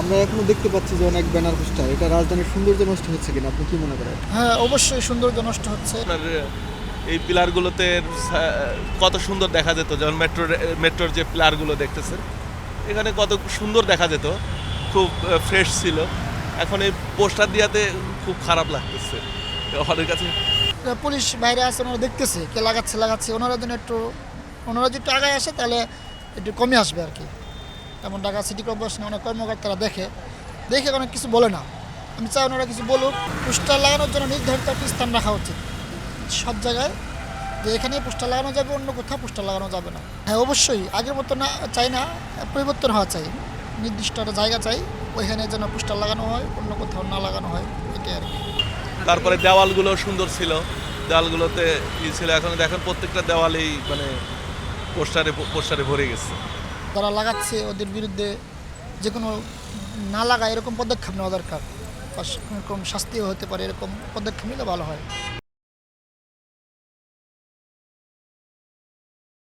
আমরা এখনও দেখতে পাচ্ছি যে অনেক ব্যানার পোস্টার। এটা রাজধানীর সৌন্দর্য নষ্ট হচ্ছে কিনা? আপনি কি মনে করেন? হ্যাঁ অবশ্যই সৌন্দর্য নষ্ট হচ্ছে। আপনার এই পিলারগুলোতে কত সুন্দর দেখা যেত যেমন মেট্রো মেট্রোর যে পিলারগুলো দেখতেছেন এখানে কত সুন্দর দেখা যেত খুব ফ্রেশ ছিল। এখন এই পোস্টার দিয়াতে খুব খারাপ লাগতেছে। আমাদের কাছে পুলিশ বাইরে আছে ওনারা দেখতেছে কে লাগাচ্ছে লাগাচ্ছে ওনারা যেন একটু ওনারা যদি একটু আগায় আসে তাহলে একটু কমে আসবে আর কি। যেমন ঢাকা সিটি কর্পোরেশনে অনেক কর্মকর্তারা দেখে দেখে অনেক কিছু বলে না। আমি চাই ওনারা কিছু বলুক। পোস্টার লাগানোর জন্য নির্ধারিত একটা স্থান রাখা উচিত। সব জায়গায় যে এখানে পোস্টার লাগানো যাবে, অন্য কোথাও পোস্টার লাগানো যাবে না। হ্যাঁ অবশ্যই, আগের মতো না, চাই না, পরিবর্তন হওয়া চাই। নির্দিষ্ট একটা জায়গা চাই, ওইখানে যেন পোস্টার লাগানো হয়, অন্য কোথাও না লাগানো হয়, এটাই আর তারপরে দেওয়ালগুলো সুন্দর ছিল। দেওয়ালগুলোতে ই ছিল, এখন দেখেন প্রত্যেকটা দেওয়ালেই মানে পোস্টারে পোস্টারে ভরে গেছে। যারা লাগাচ্ছে ওদের বিরুদ্ধে যে কোনো না লাগায় এরকম পদক্ষেপ নেওয়া দরকার। বা কোনো শাস্তিও হতে পারে এরকম পদক্ষেপ নিলে ভালো হয়।